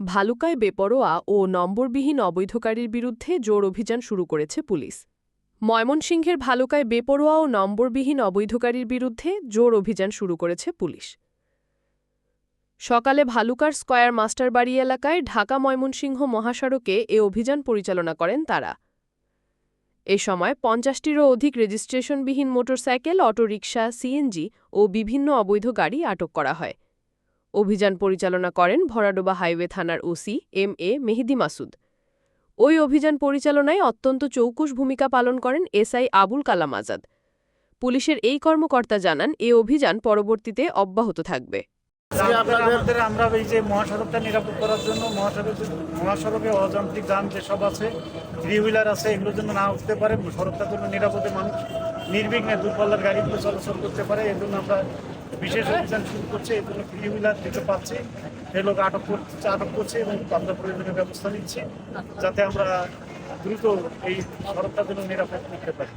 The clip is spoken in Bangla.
ভালুকায় বেপরোয়া ও নম্বরবিহীন অবৈধকারীর বিরুদ্ধে জোর অভিযান শুরু করেছে পুলিশ। ময়মনসিংহের ভালুকায় বেপরোয়া ও নম্বরবিহীন অবৈধকারীর বিরুদ্ধে জোর অভিযান শুরু করেছে পুলিশ। সকালে ভালুকার স্কয়ার মাস্টারবাড়ি এলাকায় ঢাকা ময়মনসিংহ মহাসড়কে এ অভিযান পরিচালনা করেন তারা। এ সময় পঞ্চাশটিরও অধিক রেজিস্ট্রেশনবিহীন মোটরসাইকেল, অটোরিকশা, সিএনজি ও বিভিন্ন অবৈধ গাড়ি আটক করা হয়। অভিযান পরিচালনা করেন ভরাডোবা হাইওয়ে থানার OC M A Mehedi Masud. ওই অভিযান পরিচালনায় অত্যন্ত চৌকুশ ভূমিকা পালন করেন এসআই আবুল কালাম আজাদ। পুলিশের এই কর্মকর্তা জানান, এ অভিযান পরবর্তীতে অব্যাহত থাকবে। আজকে আপনাদের আমরা এই যে মহাসড়কটা নিরাপদ করার জন্য মহাসড়কে মহাসড়কে অযান্ত্রিক যান যেসব আছে থ্রি হুইলার আছে এগুলোর জন্য না উঠতে পারে। সড়কটার জন্য নিরাপদে মানুষ নির্বিঘ্নে দূরপাল্লার গাড়িগুলো চলাচল করতে পারে। এর জন্য আমরা বিশেষ অভিযান শুরু করছি। এই জন্য থ্রি হুইলার যেটা পাচ্ছি। সেই লোক আটক করছে আটক করছে এবং আমরা প্রয়োজনীয় ব্যবস্থা নিচ্ছি যাতে আমরা দ্রুত এই সড়কটার জন্য নিরাপদ করতে পারি।